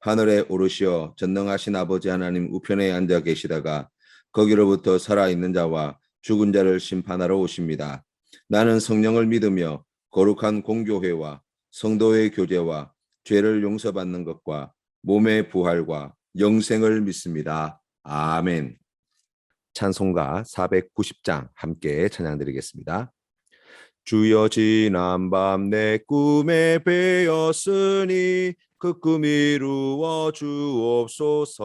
하늘에 오르시어 전능하신 아버지 하나님 우편에 앉아 계시다가 거기로부터 살아있는 자와 죽은 자를 심판하러 오십니다. 나는 성령을 믿으며 거룩한 공교회와 성도의 교제와 죄를 용서받는 것과 몸의 부활과 영생을 믿습니다. 아멘. 찬송가 490장 함께 찬양드리겠습니다. 주여 지난 밤 내 꿈에 배었으니 그 꿈 이루어 주옵소서.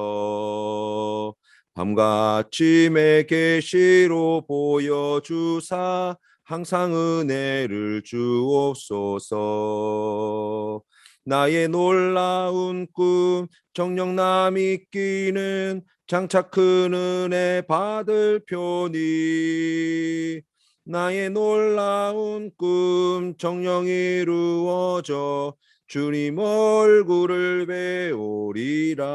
밤같이 계시로 보여주사 항상 은혜를 주옵소서. 나의 놀라운 꿈 정령 남이 끼는 장차 큰 은혜 받을 표니 나의 놀라운 꿈 정령 이루어져 주님 얼굴을 배우리라.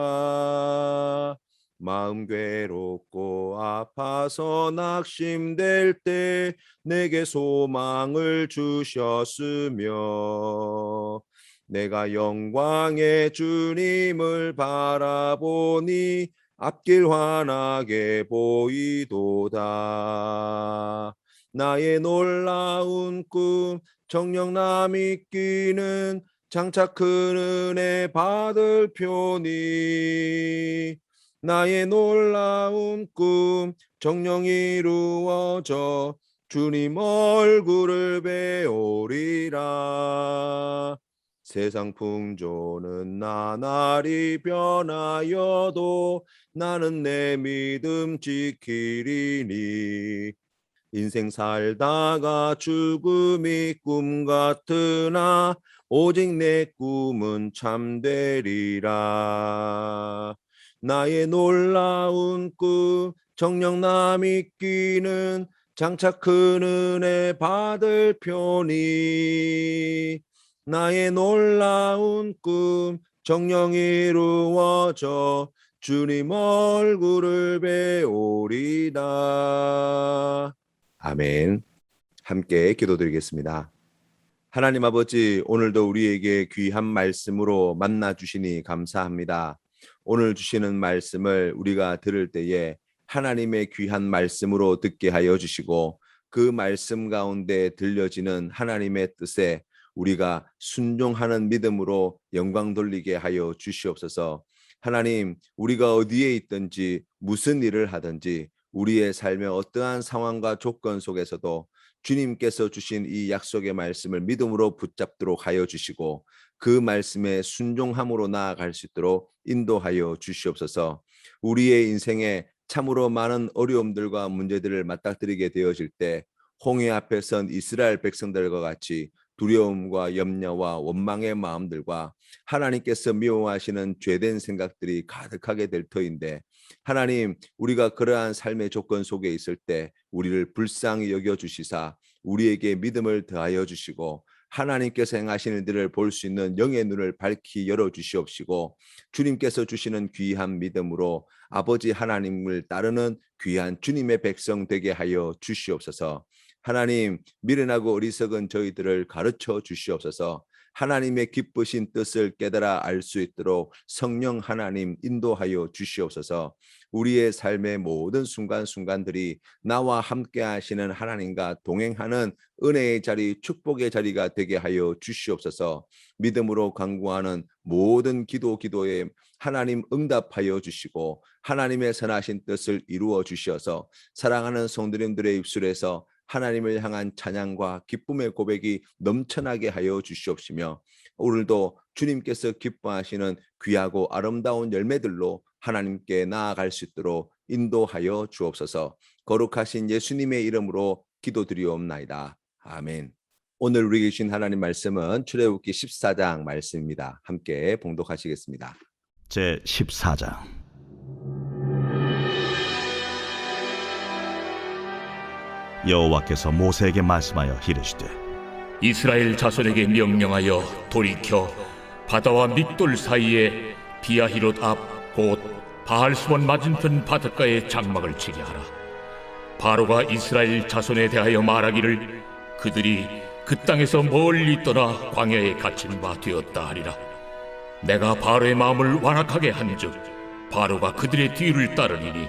마음 괴롭고 아파서 낙심될 때 내게 소망을 주셨으며 내가 영광의 주님을 바라보니 앞길 환하게 보이도다. 나의 놀라운 꿈 정령 남이 끼는 장차 큰 은혜 받을 표니? 나의 놀라운 꿈 정령 이루어져 주님 얼굴을 배우리라. 세상 풍조는 나날이 변하여도 나는 내 믿음 지키리니 인생 살다가 죽음이 꿈 같으나 오직 내 꿈은 참되리라. 나의 놀라운 꿈 정령 남이 끼는 장차 큰 은혜 받을 표니 나의 놀라운 꿈 정령 이루어져 주님 얼굴을 배우리다 아멘. 함께 기도드리겠습니다. 하나님 아버지 오늘도 우리에게 귀한 말씀으로 만나 주시니 감사합니다. 오늘 주시는 말씀을 우리가 들을 때에 하나님의 귀한 말씀으로 듣게 하여 주시고 그 말씀 가운데 들려지는 하나님의 뜻에 우리가 순종하는 믿음으로 영광 돌리게 하여 주시옵소서. 하나님, 우리가 어디에 있든지 무슨 일을 하든지 우리의 삶의 어떠한 상황과 조건 속에서도 주님께서 주신 이 약속의 말씀을 믿음으로 붙잡도록 하여 주시고 그 말씀에 순종함으로 나아갈 수 있도록 인도하여 주시옵소서. 우리의 인생에 참으로 많은 어려움들과 문제들을 맞닥뜨리게 되어질 때 홍해 앞에 선 이스라엘 백성들과 같이 두려움과 염려와 원망의 마음들과 하나님께서 미워하시는 죄된 생각들이 가득하게 될 터인데 하나님 우리가 그러한 삶의 조건 속에 있을 때 우리를 불쌍히 여겨 주시사 우리에게 믿음을 더하여 주시고 하나님께서 행하시는 일들을 볼 수 있는 영의 눈을 밝히 열어 주시옵시고 주님께서 주시는 귀한 믿음으로 아버지 하나님을 따르는 귀한 주님의 백성 되게 하여 주시옵소서. 하나님 미련하고 어리석은 저희들을 가르쳐 주시옵소서. 하나님의 기쁘신 뜻을 깨달아 알 수 있도록 성령 하나님 인도하여 주시옵소서. 우리의 삶의 모든 순간순간들이 나와 함께 하시는 하나님과 동행하는 은혜의 자리, 축복의 자리가 되게 하여 주시옵소서. 믿음으로 간구하는 모든 기도 기도에 하나님 응답하여 주시고 하나님의 선하신 뜻을 이루어 주셔서 사랑하는 성도님들의 입술에서 하나님을 향한 찬양과 기쁨의 고백이 넘쳐나게 하여 주시옵시며 오늘도 주님께서 기뻐하시는 귀하고 아름다운 열매들로 하나님께 나아갈 수 있도록 인도하여 주옵소서 거룩하신 예수님의 이름으로 기도드리옵나이다. 아멘. 오늘 우리 계신 하나님 말씀은 출애굽기 14장 말씀입니다. 함께 봉독하시겠습니다. 제 14장 여호와께서 모세에게 말씀하여 이르시되 이스라엘 자손에게 명령하여 돌이켜 바다와 밑돌 사이에 비아히롯 앞 곧 바알수원 맞은편 바닷가에 장막을 치게 하라. 바로가 이스라엘 자손에 대하여 말하기를 그들이 그 땅에서 멀리 떠나 광야에 갇힌 바 되었다 하리라. 내가 바로의 마음을 완악하게 한즉 바로가 그들의 뒤를 따르리니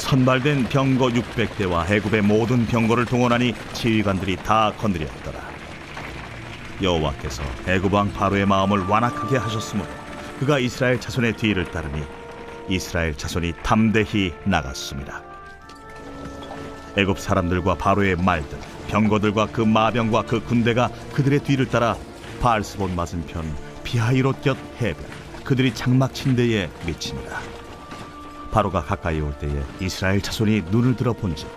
선발된 병거 600대와 애굽의 모든 병거를 동원하니 지휘관들이 다 건드렸더라. 여호와께서 애굽 왕 바로의 마음을 완악하게 하셨으므로 그가 이스라엘 자손의 뒤를 따르니 이스라엘 자손이 담대히 나갔습니다. 애굽 사람들과 바로의 말들 병거들과 그 마병과 그 군대가 그들의 뒤를 따라 바알스본 맞은편 비하이롯 곁 해변 그들이 장막 친 데에 미치니라 바로가 가까이 올 때에 이스라엘 자손이 눈을 들어 본즉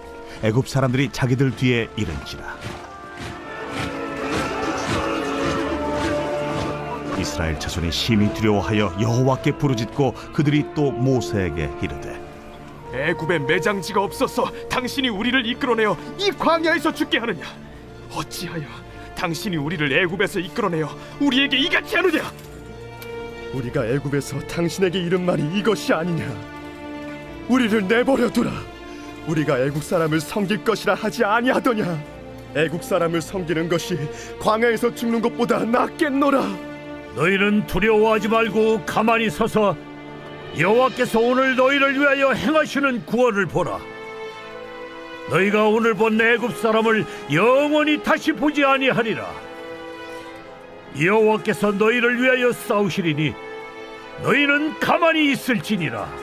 애굽 사람들이 자기들 뒤에 이른지라 이스라엘 자손이 심히 두려워하여 여호와께 부르짖고 그들이 또 모세에게 이르되 애굽에 매장지가 없어서 당신이 우리를 이끌어내어 이 광야에서 죽게 하느냐? 어찌하여 당신이 우리를 애굽에서 이끌어내어 우리에게 이같이 하느냐? 우리가 애굽에서 당신에게 이른 말이 이것이 아니냐? 우리를 내버려 두라. 우리가 애국 사람을 섬길 것이라 하지 아니하더냐? 애국 사람을 섬기는 것이 광야에서 죽는 것보다 낫겠노라. 너희는 두려워하지 말고 가만히 서서 여호와께서 오늘 너희를 위하여 행하시는 구원을 보라. 너희가 오늘 본 애굽 사람을 영원히 다시 보지 아니하리라. 여호와께서 너희를 위하여 싸우시리니 너희는 가만히 있을지니라.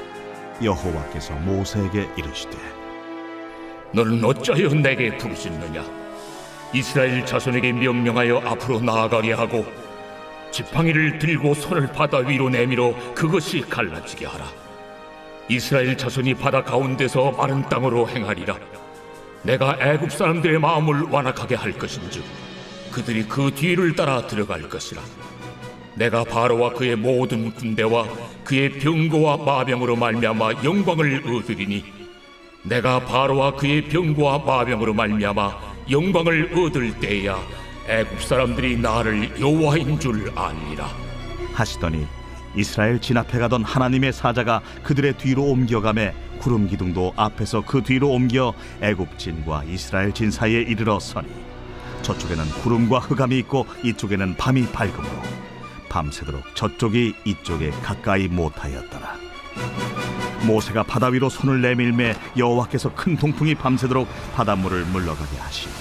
여호와께서 모세에게 이르시되 너는 어찌하여 내게 부르짖느냐? 이스라엘 자손에게 명령하여 앞으로 나아가게 하고 지팡이를 들고 손을 바다 위로 내밀어 그것이 갈라지게 하라. 이스라엘 자손이 바다 가운데서 마른 땅으로 행하리라. 내가 애굽 사람들의 마음을 완악하게 할 것인즉 그들이 그 뒤를 따라 들어갈 것이라. 내가 바로와 그의 모든 군대와 그의 병거와 마병으로 말미암아 영광을 얻으리니 내가 바로와 그의 병거와 마병으로 말미암아 영광을 얻을 때야 애굽 사람들이 나를 여호와인 줄 아니라. 하시더니 이스라엘 진 앞에 가던 하나님의 사자가 그들의 뒤로 옮겨가매 구름 기둥도 앞에서 그 뒤로 옮겨 애굽 진과 이스라엘 진 사이에 이르러 서니 저쪽에는 구름과 흑암이 있고 이쪽에는 밤이 밝음으로 밤새도록 저쪽이 이쪽에 가까이 못하였더라. 모세가 바다 위로 손을 내밀매 여호와께서 큰 동풍이 밤새도록 바닷물을 물러가게 하시니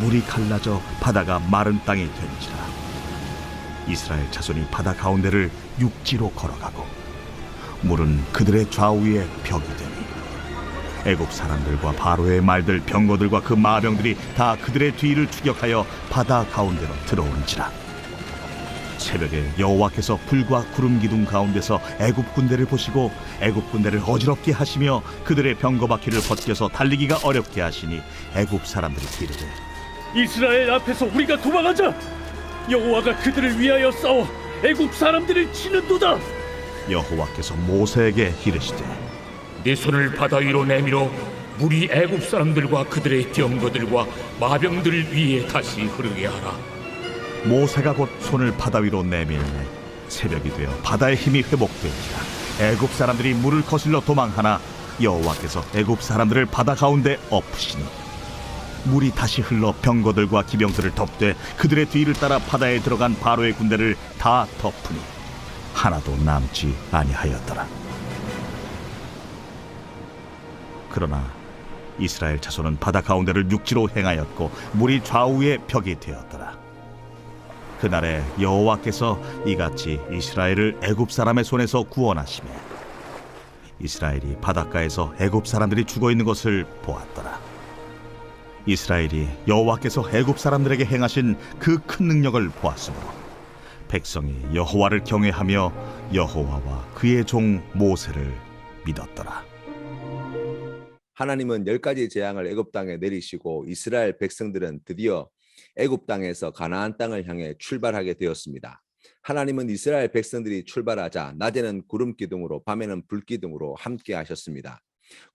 물이 갈라져 바다가 마른 땅이 된지라. 이스라엘 자손이 바다 가운데를 육지로 걸어가고 물은 그들의 좌우에 벽이 되니 애굽 사람들과 바로의 말들 병거들과 그 마병들이 다 그들의 뒤를 추격하여 바다 가운데로 들어온지라 새벽에 여호와께서 불과 구름 기둥 가운데서 애굽 군대를 보시고 애굽 군대를 어지럽게 하시며 그들의 병거 바퀴를 벗겨서 달리기가 어렵게 하시니 애굽 사람들이 이르되 이스라엘 앞에서 우리가 도망하자. 여호와가 그들을 위하여 싸워 애굽 사람들을 치는도다. 여호와께서 모세에게 이르시되 내 손을 바다 위로 내밀어 물이 애굽 사람들과 그들의 병거들과 마병들 위에 다시 흐르게 하라. 모세가 곧 손을 바다 위로 내밀매 새벽이 되어 바다의 힘이 회복되니라 애굽 사람들이 물을 거슬러 도망하나 여호와께서 애굽 사람들을 바다 가운데 엎으시니 물이 다시 흘러 병거들과 기병들을 덮되 그들의 뒤를 따라 바다에 들어간 바로의 군대를 다 덮으니 하나도 남지 아니하였더라. 그러나 이스라엘 자손은 바다 가운데를 육지로 행하였고 물이 좌우에 벽이 되었더라 그날에 여호와께서 이같이 이스라엘을 애굽 사람의 손에서 구원하시매 이스라엘이 바닷가에서 애굽 사람들이 죽어 있는 것을 보았더라 이스라엘이 여호와께서 애굽 사람들에게 행하신 그 큰 능력을 보았으므로 백성이 여호와를 경외하며 여호와와 그의 종 모세를 믿었더라. 하나님은 열 가지 재앙을 애굽 땅에 내리시고 이스라엘 백성들은 드디어 애굽 땅에서 가나안 땅을 향해 출발하게 되었습니다. 하나님은 이스라엘 백성들이 출발하자 낮에는 구름 기둥으로 밤에는 불 기둥으로 함께 하셨습니다.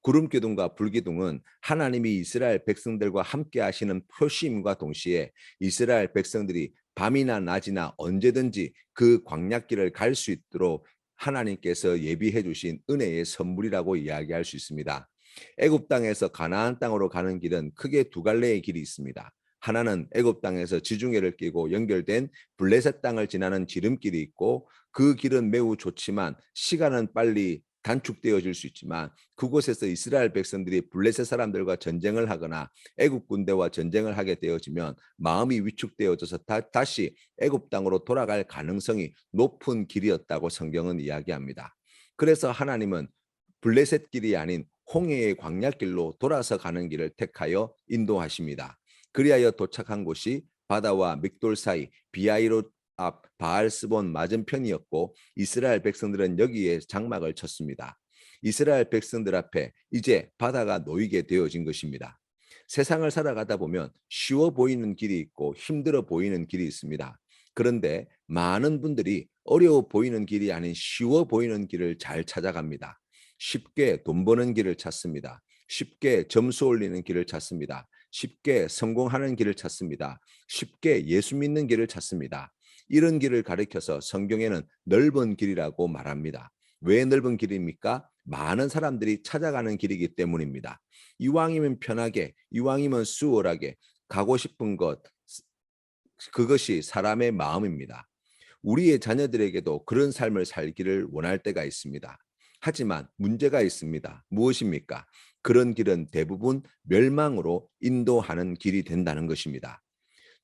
구름 기둥과 불 기둥은 하나님이 이스라엘 백성들과 함께 하시는 표시임과 동시에 이스라엘 백성들이 밤이나 낮이나 언제든지 그 광약길을 갈 수 있도록 하나님께서 예비해 주신 은혜의 선물이라고 이야기할 수 있습니다. 애굽 땅에서 가나안 땅으로 가는 길은 크게 두 갈래의 길이 있습니다. 하나는 애굽 땅에서 지중해를 끼고 연결된 블레셋 땅을 지나는 지름길이 있고 그 길은 매우 좋지만 시간은 빨리 단축되어질 수 있지만 그곳에서 이스라엘 백성들이 블레셋 사람들과 전쟁을 하거나 애굽 군대와 전쟁을 하게 되어지면 마음이 위축되어져서 다, 다시 애굽 땅으로 돌아갈 가능성이 높은 길이었다고 성경은 이야기합니다. 그래서 하나님은 블레셋 길이 아닌 홍해의 광야길로 돌아서 가는 길을 택하여 인도하십니다. 그리하여 도착한 곳이 바다와 믹돌 사이 비아이롯 앞 바알스본 맞은편이었고 이스라엘 백성들은 여기에 장막을 쳤습니다. 이스라엘 백성들 앞에 이제 바다가 놓이게 되어진 것입니다. 세상을 살아가다 보면 쉬워 보이는 길이 있고 힘들어 보이는 길이 있습니다. 그런데 많은 분들이 어려워 보이는 길이 아닌 쉬워 보이는 길을 잘 찾아갑니다. 쉽게 돈 버는 길을 찾습니다. 쉽게 점수 올리는 길을 찾습니다. 쉽게 성공하는 길을 찾습니다. 쉽게 예수 믿는 길을 찾습니다. 이런 길을 가리켜서 성경에는 넓은 길이라고 말합니다. 왜 넓은 길입니까? 많은 사람들이 찾아가는 길이기 때문입니다. 이왕이면 편하게, 이왕이면 수월하게 가고 싶은 것, 그것이 사람의 마음입니다. 우리의 자녀들에게도 그런 삶을 살기를 원할 때가 있습니다. 하지만 문제가 있습니다. 무엇입니까? 그런 길은 대부분 멸망으로 인도하는 길이 된다는 것입니다.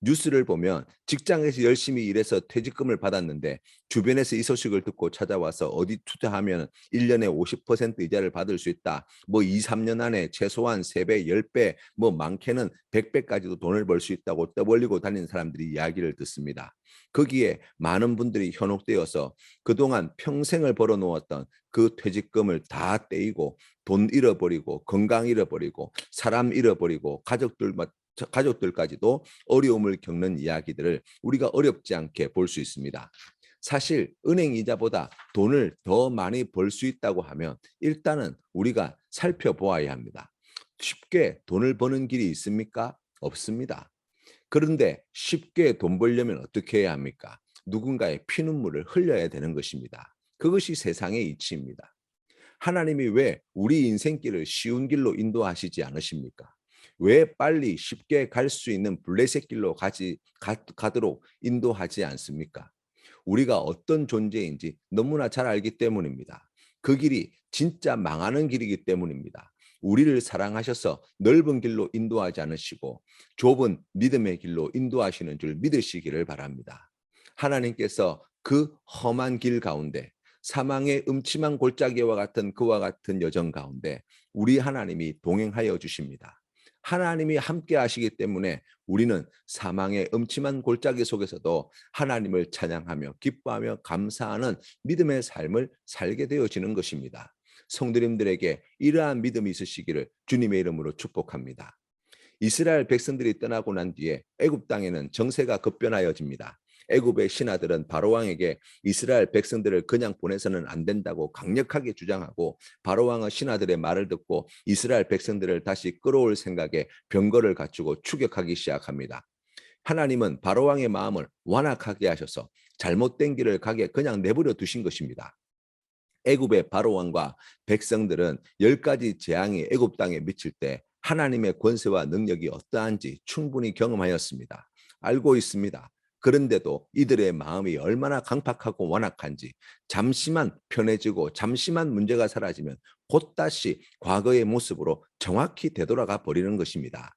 뉴스를 보면 직장에서 열심히 일해서 퇴직금을 받았는데 주변에서 이 소식을 듣고 찾아와서 어디 투자하면 1년에 50% 이자를 받을 수 있다. 뭐 2, 3년 안에 최소한 3배, 10배, 뭐 많게는 100배까지도 돈을 벌 수 있다고 떠벌리고 다니는 사람들이 이야기를 듣습니다. 거기에 많은 분들이 현혹되어서 그동안 평생을 벌어 놓았던 그 퇴직금을 다 떼이고 돈 잃어버리고 건강 잃어버리고 사람 잃어버리고 가족들 저 가족들까지도 어려움을 겪는 이야기들을 우리가 어렵지 않게 볼 수 있습니다. 사실 은행 이자보다 돈을 더 많이 벌 수 있다고 하면 일단은 우리가 살펴보아야 합니다. 쉽게 돈을 버는 길이 있습니까? 없습니다. 그런데 쉽게 돈 벌려면 어떻게 해야 합니까? 누군가의 피눈물을 흘려야 되는 것입니다. 그것이 세상의 이치입니다. 하나님이 왜 우리 인생길을 쉬운 길로 인도하시지 않으십니까? 왜 빨리 쉽게 갈 수 있는 블레셋 길로 가지 가, 가도록 인도하지 않습니까? 우리가 어떤 존재인지 너무나 잘 알기 때문입니다. 그 길이 진짜 망하는 길이기 때문입니다. 우리를 사랑하셔서 넓은 길로 인도하지 않으시고 좁은 믿음의 길로 인도하시는 줄 믿으시기를 바랍니다. 하나님께서 그 험한 길 가운데 사망의 음침한 골짜기와 같은 그와 같은 여정 가운데 우리 하나님이 동행하여 주십니다. 하나님이 함께 하시기 때문에 우리는 사망의 음침한 골짜기 속에서도 하나님을 찬양하며 기뻐하며 감사하는 믿음의 삶을 살게 되어지는 것입니다. 성도님들에게 이러한 믿음이 있으시기를 주님의 이름으로 축복합니다. 이스라엘 백성들이 떠나고 난 뒤에 애굽 땅에는 정세가 급변하여집니다. 애굽의 신하들은 바로 왕에게 이스라엘 백성들을 그냥 보내서는 안 된다고 강력하게 주장하고 바로 왕은 신하들의 말을 듣고 이스라엘 백성들을 다시 끌어올 생각에 병거를 갖추고 추격하기 시작합니다. 하나님은 바로 왕의 마음을 완악하게 하셔서 잘못된 길을 가게 그냥 내버려 두신 것입니다. 애굽의 바로 왕과 백성들은 열 가지 재앙이 애굽 땅에 미칠 때 하나님의 권세와 능력이 어떠한지 충분히 경험하였습니다. 알고 있습니다. 그런데도 이들의 마음이 얼마나 강팍하고 완악한지 잠시만 편해지고 잠시만 문제가 사라지면 곧 다시 과거의 모습으로 정확히 되돌아가 버리는 것입니다.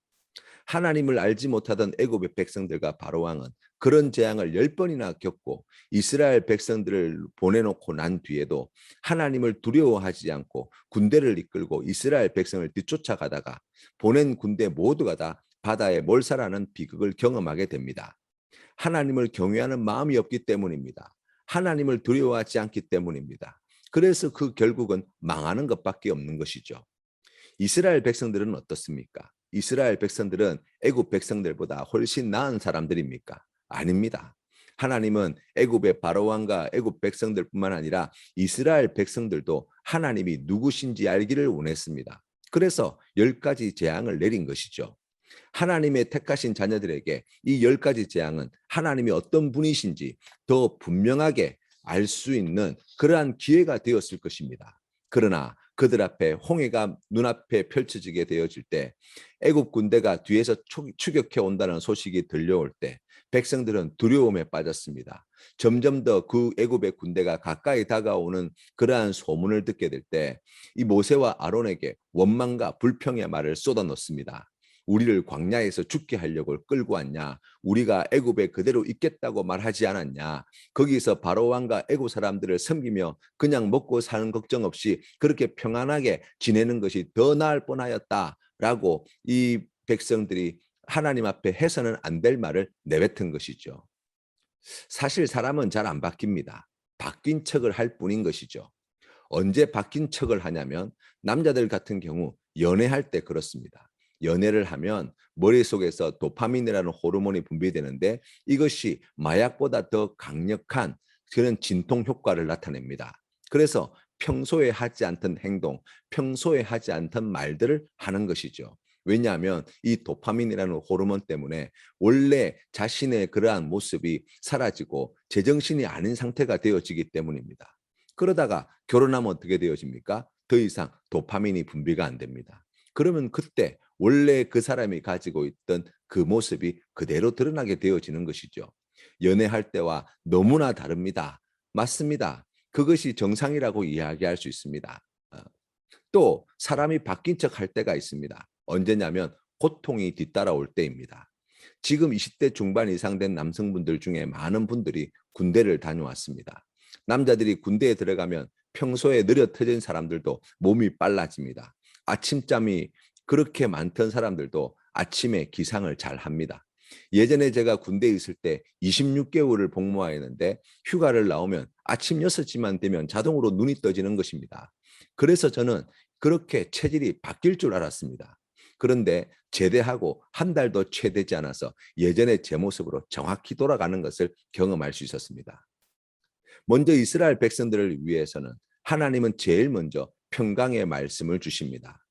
하나님을 알지 못하던 애굽의 백성들과 바로 왕은 그런 재앙을 열 번이나 겪고 이스라엘 백성들을 보내놓고 난 뒤에도 하나님을 두려워하지 않고 군대를 이끌고 이스라엘 백성을 뒤쫓아가다가 보낸 군대 모두가 다 바다에 몰살하는 비극을 경험하게 됩니다. 하나님을 경외하는 마음이 없기 때문입니다. 하나님을 두려워하지 않기 때문입니다. 그래서 그 결국은 망하는 것밖에 없는 것이죠. 이스라엘 백성들은 어떻습니까? 이스라엘 백성들은 애굽 백성들보다 훨씬 나은 사람들입니까? 아닙니다. 하나님은 애굽의 바로 왕과 애굽 백성들뿐만 아니라 이스라엘 백성들도 하나님이 누구신지 알기를 원했습니다. 그래서 열 가지 재앙을 내린 것이죠. 하나님의 택하신 자녀들에게 이 열 가지 재앙은 하나님이 어떤 분이신지 더 분명하게 알 수 있는 그러한 기회가 되었을 것입니다. 그러나 그들 앞에 홍해가 눈앞에 펼쳐지게 되어질 때 애굽 군대가 뒤에서 추- 추격해 온다는 소식이 들려올 때 백성들은 두려움에 빠졌습니다. 점점 더 그 애굽의 군대가 가까이 다가오는 그러한 소문을 듣게 될 때 이 모세와 아론에게 원망과 불평의 말을 쏟아놓습니다. 우리를 광야에서 죽게 하려고 끌고 왔냐? 우리가 애굽에 그대로 있겠다고 말하지 않았냐? 거기서 바로 왕과 애굽 사람들을 섬기며 그냥 먹고 사는 걱정 없이 그렇게 평안하게 지내는 것이 더 나을 뻔하였다라고 이 백성들이 하나님 앞에 해서는 안 될 말을 내뱉은 것이죠. 사실 사람은 잘 안 바뀝니다. 바뀐 척을 할 뿐인 것이죠. 언제 바뀐 척을 하냐면 남자들 같은 경우 연애할 때 그렇습니다. 연애를 하면 머릿속에서 도파민이라는 호르몬이 분비되는데 이것이 마약보다 더 강력한 그런 진통 효과를 나타냅니다. 그래서 평소에 하지 않던 행동, 평소에 하지 않던 말들을 하는 것이죠. 왜냐하면 이 도파민이라는 호르몬 때문에 원래 자신의 그러한 모습이 사라지고 제정신이 아닌 상태가 되어지기 때문입니다. 그러다가 결혼하면 어떻게 되어집니까? 더 이상 도파민이 분비가 안 됩니다. 그러면 그때 원래 그 사람이 가지고 있던 그 모습이 그대로 드러나게 되어지는 것이죠. 연애할 때와 너무나 다릅니다. 맞습니다. 그것이 정상이라고 이야기할 수 있습니다. 어, 또 사람이 바뀐 척 할 때가 있습니다. 언제냐면 고통이 뒤따라올 때입니다. 지금 20대 중반 이상 된 남성분들 중에 많은 분들이 군대를 다녀왔습니다. 남자들이 군대에 들어가면 평소에 느려 터진 사람들도 몸이 빨라집니다. 아침잠이 그렇게 많던 사람들도 아침에 기상을 잘 합니다. 예전에 제가 군대에 있을 때 26개월을 복무하였는데 휴가를 나오면 아침 6시만 되면 자동으로 눈이 떠지는 것입니다. 그래서 저는 그렇게 체질이 바뀔 줄 알았습니다. 그런데 제대하고 한 달도 채 되지 않아서 예전의 제 모습으로 정확히 돌아가는 것을 경험할 수 있었습니다. 먼저 이스라엘 백성들을 위해서는 하나님은 제일 먼저 평강의 말씀을 주십니다.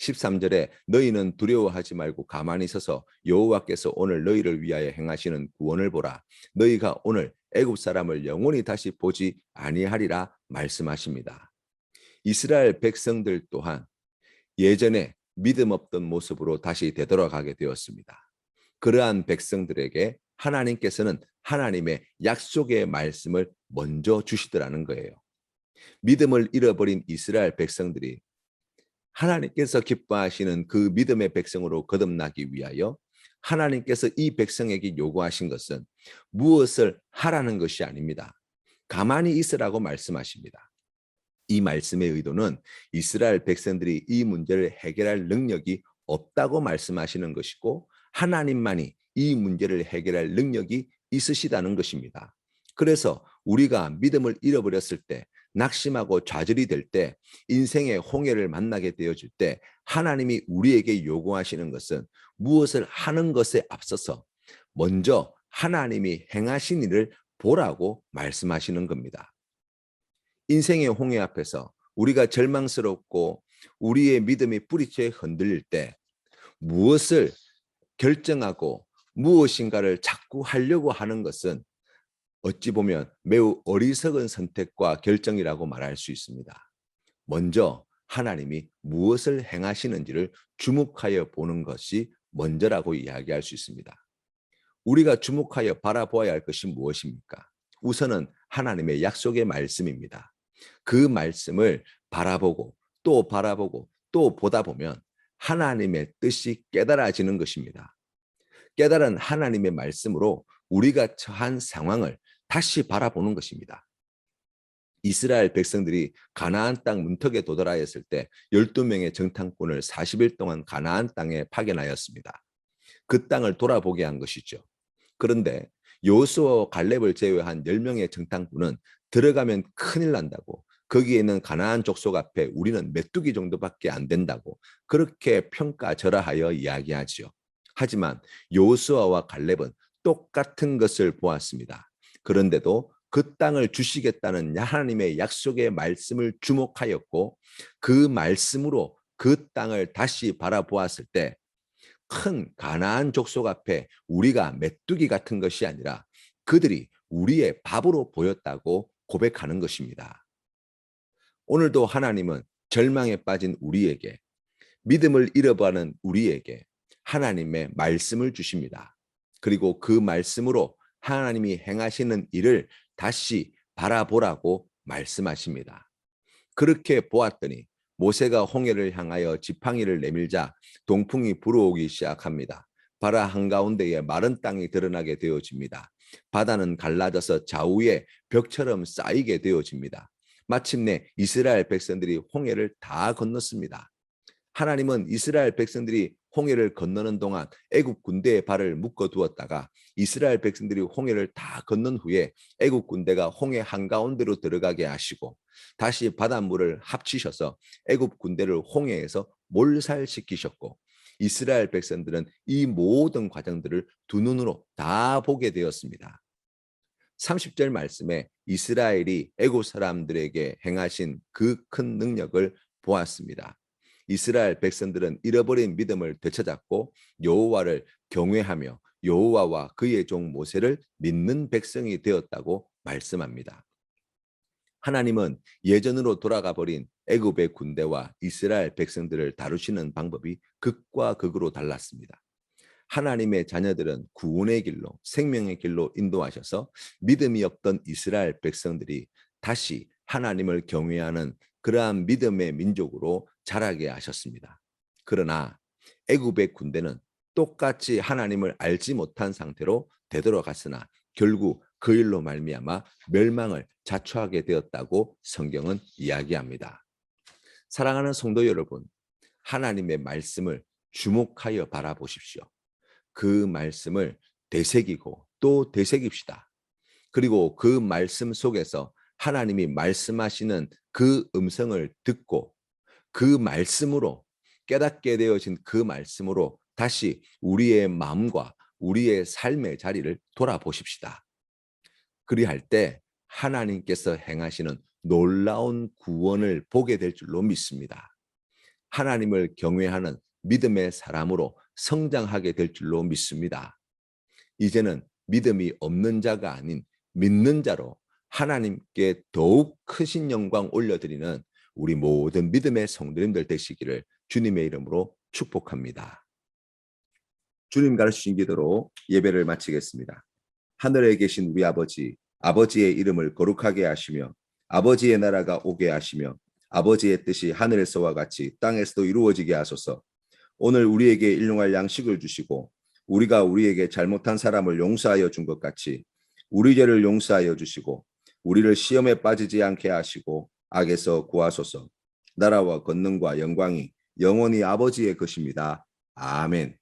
13절에 너희는 두려워하지 말고 가만히 서서 여호와께서 오늘 너희를 위하여 행하시는 구원을 보라. 너희가 오늘 애굽 사람을 영원히 다시 보지 아니하리라 말씀하십니다. 이스라엘 백성들 또한 예전에 믿음 없던 모습으로 다시 되돌아가게 되었습니다. 그러한 백성들에게 하나님께서는 하나님의 약속의 말씀을 먼저 주시더라는 거예요. 믿음을 잃어버린 이스라엘 백성들이 하나님께서 기뻐하시는 그 믿음의 백성으로 거듭나기 위하여 하나님께서 이 백성에게 요구하신 것은 무엇을 하라는 것이 아닙니다. 가만히 있으라고 말씀하십니다. 이 말씀의 의도는 이스라엘 백성들이 이 문제를 해결할 능력이 없다고 말씀하시는 것이고 하나님만이 이 문제를 해결할 능력이 있으시다는 것입니다. 그래서 우리가 믿음을 잃어버렸을 때 낙심하고 좌절이 될 때 인생의 홍해를 만나게 되어질 때 하나님이 우리에게 요구하시는 것은 무엇을 하는 것에 앞서서 먼저 하나님이 행하신 일을 보라고 말씀하시는 겁니다. 인생의 홍해 앞에서 우리가 절망스럽고 우리의 믿음이 뿌리채 흔들릴 때 무엇을 결정하고 무엇인가를 자꾸 하려고 하는 것은 어찌 보면 매우 어리석은 선택과 결정이라고 말할 수 있습니다. 먼저 하나님이 무엇을 행하시는지를 주목하여 보는 것이 먼저라고 이야기할 수 있습니다. 우리가 주목하여 바라보아야 할 것이 무엇입니까? 우선은 하나님의 약속의 말씀입니다. 그 말씀을 바라보고 또 바라보고 또 보다 보면 하나님의 뜻이 깨달아지는 것입니다. 깨달은 하나님의 말씀으로 우리가 처한 상황을 다시 바라보는 것입니다. 이스라엘 백성들이 가나안 땅 문턱에 도달하였을 때 12명의 정탐꾼을 40일 동안 가나안 땅에 파견하였습니다. 그 땅을 돌아보게 한 것이죠. 그런데 요수와 갈렙을 제외한 10명의 정탐꾼은 들어가면 큰일 난다고 거기에는 가나안 족속 앞에 우리는 메뚜기 정도밖에 안 된다고 그렇게 평가절하하여 이야기하지요. 하지만 요수아와 갈렙은 똑같은 것을 보았습니다. 그런데도 그 땅을 주시겠다는 하나님의 약속의 말씀을 주목하였고 그 말씀으로 그 땅을 다시 바라보았을 때 큰 가나안 족속 앞에 우리가 메뚜기 같은 것이 아니라 그들이 우리의 밥으로 보였다고 고백하는 것입니다. 오늘도 하나님은 절망에 빠진 우리에게 믿음을 잃어버리는 우리에게 하나님의 말씀을 주십니다. 그리고 그 말씀으로 하나님이 행하시는 일을 다시 바라보라고 말씀하십니다. 그렇게 보았더니 모세가 홍해를 향하여 지팡이를 내밀자 동풍이 불어오기 시작합니다. 바다 한가운데에 마른 땅이 드러나게 되어집니다. 바다는 갈라져서 좌우에 벽처럼 쌓이게 되어집니다. 마침내 이스라엘 백성들이 홍해를 다 건넜습니다. 하나님은 이스라엘 백성들이 홍해를 건너는 동안 애굽 군대의 발을 묶어 두었다가 이스라엘 백성들이 홍해를 다 건넌 후에 애굽 군대가 홍해 한가운데로 들어가게 하시고 다시 바닷물을 합치셔서 애굽 군대를 홍해에서 몰살시키셨고 이스라엘 백성들은 이 모든 과정들을 두 눈으로 다 보게 되었습니다. 30절 말씀에 이스라엘이 애굽 사람들에게 행하신 그 큰 능력을 보았습니다. 이스라엘 백성들은 잃어버린 믿음을 되찾았고 여호와를 경외하며 여호와와 그의 종 모세를 믿는 백성이 되었다고 말씀합니다. 하나님은 예전으로 돌아가 버린 애굽의 군대와 이스라엘 백성들을 다루시는 방법이 극과 극으로 달랐습니다. 하나님의 자녀들은 구원의 길로 생명의 길로 인도하셔서 믿음이 없던 이스라엘 백성들이 다시 하나님을 경외하는 그러한 믿음의 민족으로 자라게 하셨습니다. 그러나 애굽의 군대는 똑같이 하나님을 알지 못한 상태로 되돌아갔으나 결국 그 일로 말미암아 멸망을 자초하게 되었다고 성경은 이야기합니다. 사랑하는 성도 여러분, 하나님의 말씀을 주목하여 바라보십시오. 그 말씀을 되새기고 또 되새깁시다. 그리고 그 말씀 속에서 하나님이 말씀하시는 그 음성을 듣고 그 말씀으로 깨닫게 되어진 그 말씀으로 다시 우리의 마음과 우리의 삶의 자리를 돌아보십시다. 그리할 때 하나님께서 행하시는 놀라운 구원을 보게 될 줄로 믿습니다. 하나님을 경외하는 믿음의 사람으로 성장하게 될 줄로 믿습니다. 이제는 믿음이 없는 자가 아닌 믿는 자로 하나님께 더욱 크신 영광 올려드리는 우리 모든 믿음의 성도님들 되시기를 주님의 이름으로 축복합니다. 주님 가르치신 기도로 예배를 마치겠습니다. 하늘에 계신 우리 아버지, 아버지의 이름을 거룩하게 하시며 아버지의 나라가 오게 하시며 아버지의 뜻이 하늘에서와 같이 땅에서도 이루어지게 하소서. 오늘 우리에게 일용할 양식을 주시고 우리가 우리에게 잘못한 사람을 용서하여 준 것 같이 우리 죄를 용서하여 주시고 우리를 시험에 빠지지 않게 하시고 악에서 구하소서. 나라와 권능과 영광이 영원히 아버지의 것입니다. 아멘.